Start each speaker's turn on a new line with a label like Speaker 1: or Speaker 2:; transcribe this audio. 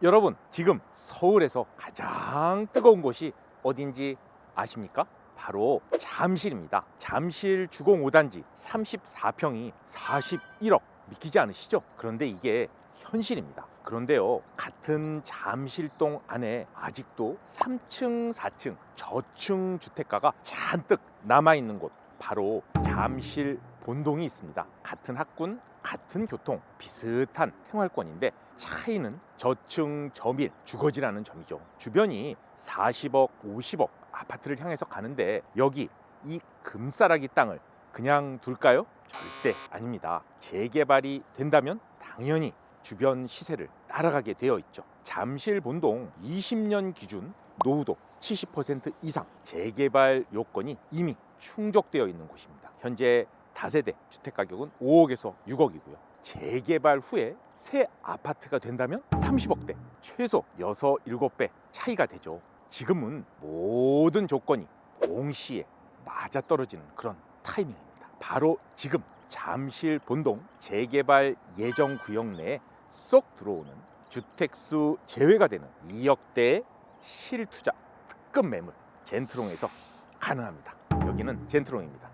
Speaker 1: 여러분 지금 서울에서 가장 뜨거운 곳이 어딘지 아십니까? 바로 잠실입니다. 잠실 주공 5단지 34평이 41억 믿기지 않으시죠? 그런데 이게 현실입니다. 그런데요, 같은 잠실동 안에 아직도 3층, 4층 저층 주택가가 잔뜩 남아 있는 곳 바로 잠실 본동이 있습니다. 같은 학군, 같은 교통, 비슷한 생활권인데 차이는 저층 저밀 주거지라는 점이죠. 주변이 40억, 50억 아파트를 향해서 가는데 여기 이 금싸라기 땅을 그냥 둘까요? 절대 아닙니다. 재개발이 된다면 당연히 주변 시세를 따라가게 되어 있죠. 잠실 본동 20년 기준 노후도 70% 이상 재개발 요건이 이미 충족되어 있는 곳입니다. 현재 다세대 주택 가격은 5억에서 6억이고요. 재개발 후에 새 아파트가 된다면 30억대, 최소 6, 7배 차이가 되죠. 지금은 모든 조건이 동시에 맞아떨어지는 그런 타이밍입니다. 바로 지금 잠실 본동 재개발 예정 구역 내에 쏙 들어오는 주택수 제외가 되는 2억대의 실투자 특급 매물 젠트롱에서 가능합니다. 여기는 젠트롱입니다.